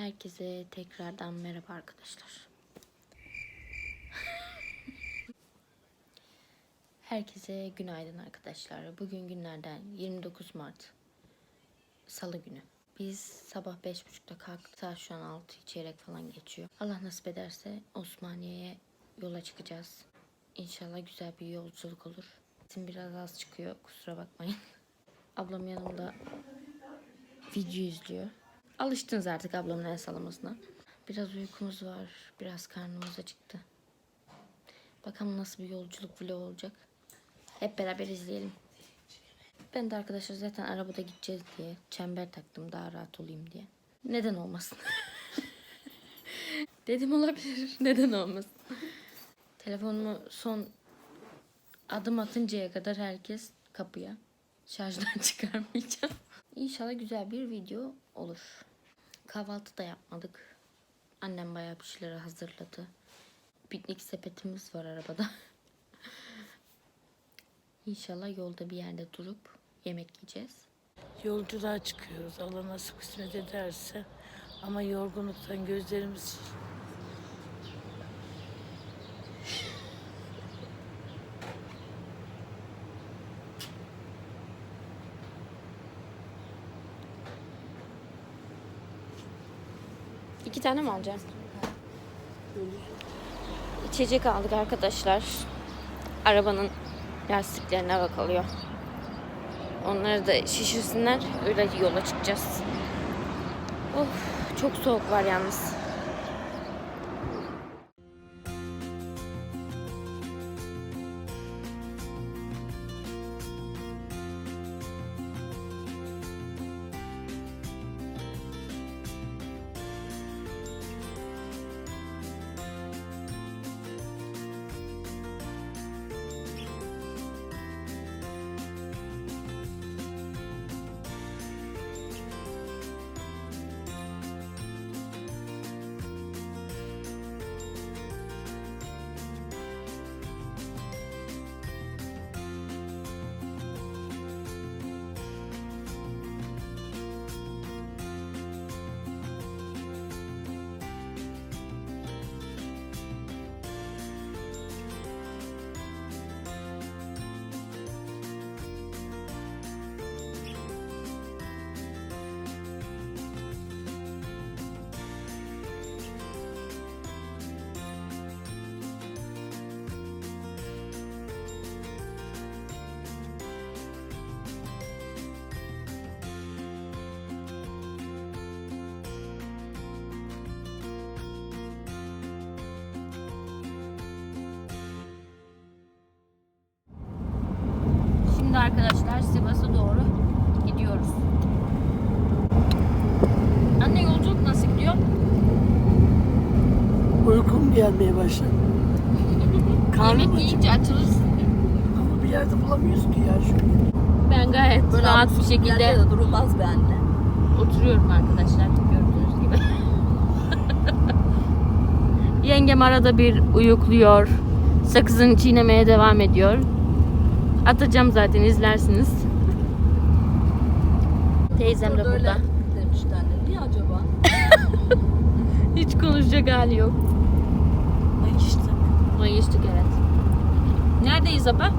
Herkese tekrardan merhaba arkadaşlar. Herkese günaydın arkadaşlar. Bugün günlerden 29 Mart Salı günü. Biz sabah 5.30'da kalktık. Saat şu an 6 çeyrek falan geçiyor. Allah nasip ederse Osmaniye'ye yola çıkacağız. İnşallah güzel bir yolculuk olur. Sesim biraz az çıkıyor. Kusura bakmayın. Ablam yanımda video izliyor. Alıştınız artık ablamın el sallamasına. Biraz uykumuz var. Biraz karnımız acıktı. Bakalım nasıl bir yolculuk vlog olacak. Hep beraber izleyelim. Ben de arkadaşlar zaten arabada gideceğiz diye çember taktım daha rahat olayım diye. Neden olmasın? Dedim olabilir. Neden olmasın? Telefonumu son adım atıncaya kadar herkes kapıya. Şarjdan çıkarmayacağım. İnşallah güzel bir video olur. Kahvaltı da yapmadık. Annem bayağı bir şeyler hazırladı. Piknik sepetimiz var arabada. İnşallah yolda bir yerde durup yemek yiyeceğiz. Yolculuğa çıkıyoruz. Allah nasip kısmet ederse. Ama yorgunluktan gözlerimiz tane mi alacağım? İçecek aldık arkadaşlar. Arabanın lastiklerine bakılıyor. Onları da şişirsinler. Öyle yola çıkacağız. Of çok soğuk var yalnız. Arkadaşlar Sivas'a doğru gidiyoruz. Anne yolculuk nasıl gidiyor? uykum gelmeye başladı. Karnım Yemek yiyince açılırsın. ama bir yerde bulamıyoruz ki ya şu. Ben gayet rahat bir şekilde de durulmaz be anne. oturuyorum arkadaşlar gördüğünüz gibi. Yengem arada bir uyukluyor. Sakızını çiğnemeye devam ediyor. Atacağım zaten izlersiniz. Teyzem de Burada demişti anne. Niye acaba? Hiç konuşacak hali yok. Ay işte. Mayıştık evet. Neredeyiz abla?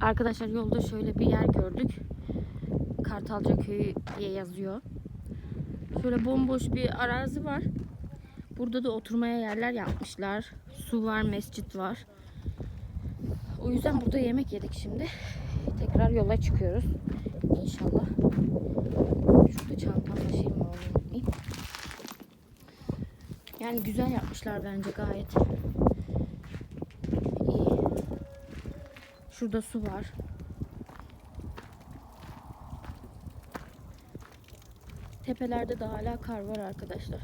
Arkadaşlar yolda şöyle bir yer gördük. Kartalca Köyü diye yazıyor. Şöyle bomboş bir arazi var. Burada da oturmaya yerler yapmışlar. Su var, mescit var. O yüzden burada yemek yedik şimdi. Tekrar yola çıkıyoruz. İnşallah. Şurada çantam taşıyayım unutmayayım. Yani güzel yapmışlar bence gayet. İyi. Şurada su var. Tepelerde de hala kar var arkadaşlar.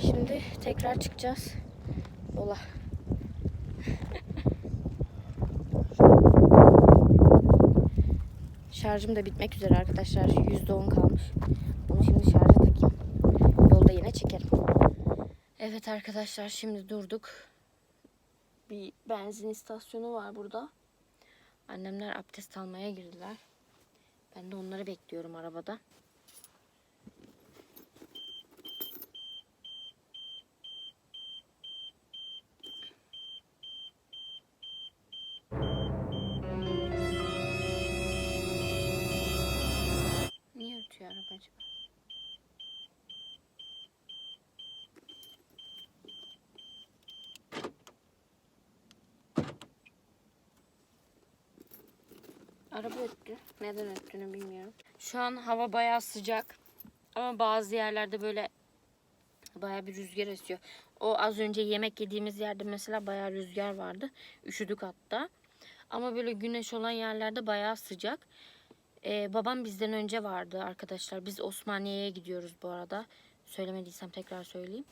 Şimdi tekrar çıkacağız yola. Şarjım da bitmek üzere arkadaşlar. %10 kalmış. Bunu şimdi şarja Evet arkadaşlar şimdi durduk. Bir benzin istasyonu var burada. Annemler abdest almaya girdiler. Ben de onları bekliyorum arabada. Araba öttü. Neden öttüğünü bilmiyorum. Şu an hava bayağı sıcak. Ama bazı yerlerde böyle bayağı bir rüzgar esiyor. O az önce yemek yediğimiz yerde mesela bayağı rüzgar vardı. Üşüdük hatta. Ama böyle güneş olan yerlerde bayağı sıcak. Ee, babam bizden önce vardı arkadaşlar. Biz Osmaniye'ye gidiyoruz bu arada. Söylemediysem tekrar söyleyeyim.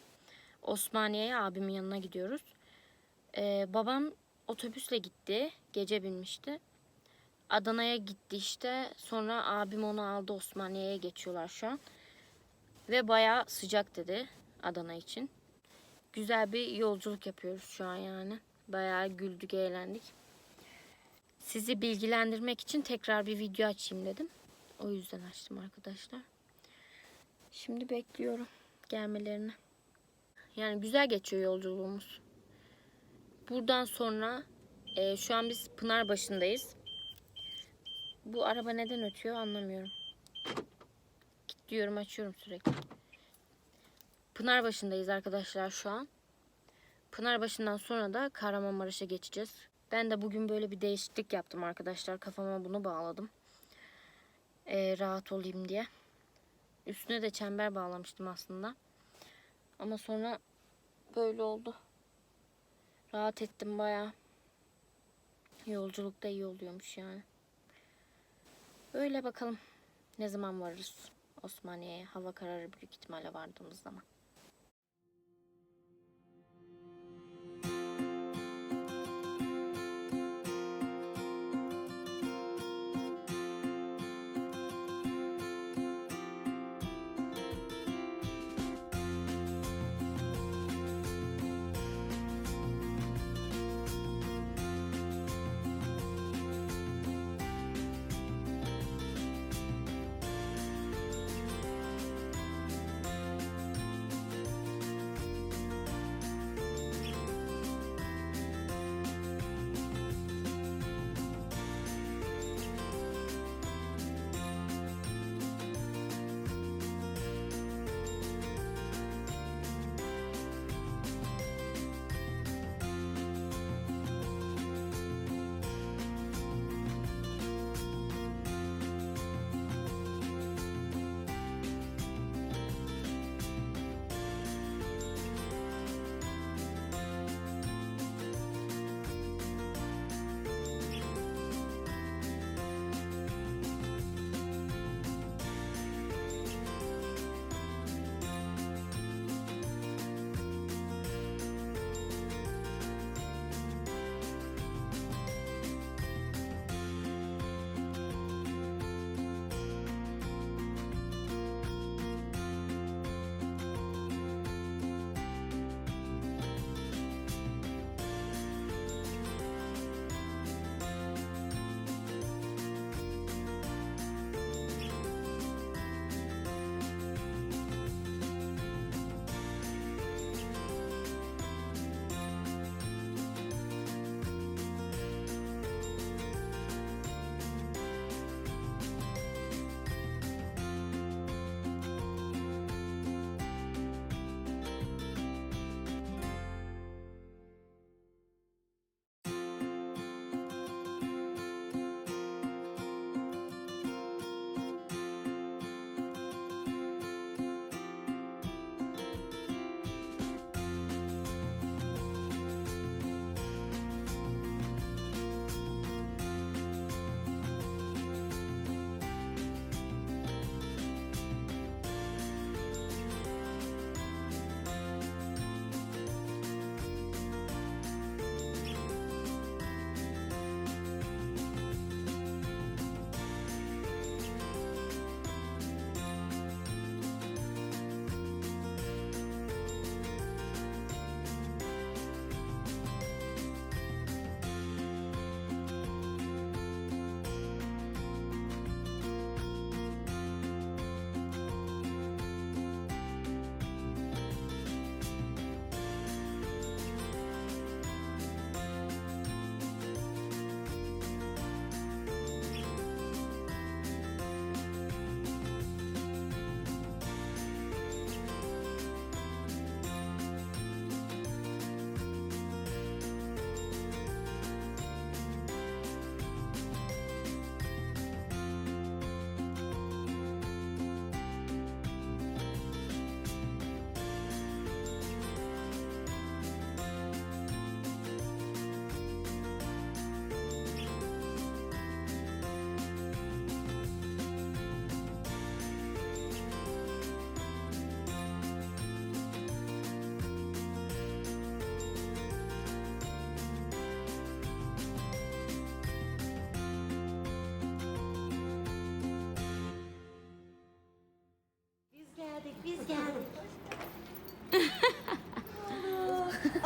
Osmaniye'ye abimin yanına gidiyoruz. Ee, babam otobüsle gitti. Gece binmişti. Adana'ya gitti işte. Sonra abim onu aldı Osmaniye'ye geçiyorlar şu an. Ve bayağı sıcak dedi Adana için. Güzel bir yolculuk yapıyoruz şu an yani. Bayağı güldük, eğlendik. Sizi bilgilendirmek için tekrar bir video açayım dedim. O yüzden açtım arkadaşlar. Şimdi bekliyorum gelmelerini. Yani güzel geçiyor yolculuğumuz. Buradan sonra e, şu an biz Pınarbaşı'ndayız. Bu araba neden ötüyor anlamıyorum. Kilitliyorum açıyorum sürekli. Pınarbaşı'ndayız arkadaşlar şu an. Pınarbaşı'ndan sonra da Kahramanmaraş'a geçeceğiz. Ben de bugün böyle bir değişiklik yaptım arkadaşlar. Kafama bunu bağladım. Ee, rahat olayım diye. Üstüne de çember bağlamıştım aslında. Ama sonra böyle oldu. Rahat ettim bayağı. Yolculukta iyi oluyormuş yani. Öyle bakalım. Ne zaman varırız Osmaniye'ye? Hava kararı büyük ihtimalle vardığımız zaman.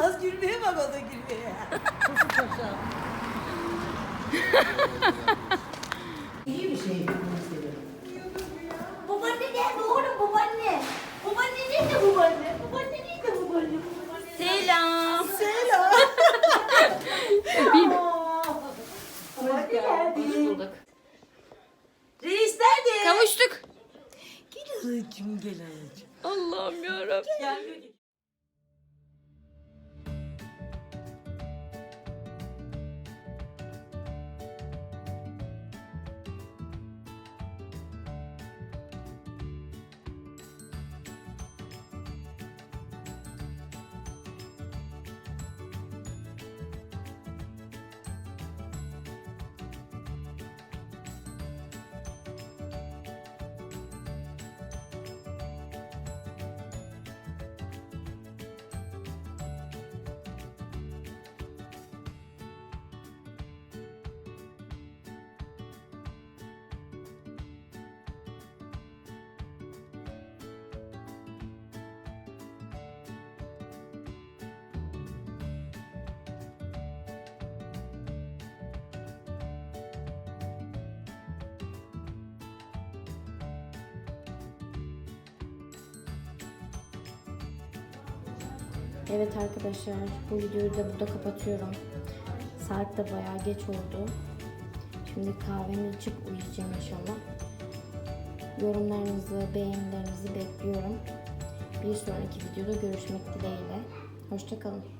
Az gülmeye bak o da gülmeye. Evet arkadaşlar bu videoyu da burada kapatıyorum. Saat de bayağı geç oldu. Şimdi kahvemi içip uyuyacağım inşallah. Yorumlarınızı, beğenilerinizi bekliyorum. Bir sonraki videoda görüşmek dileğiyle. Hoşçakalın.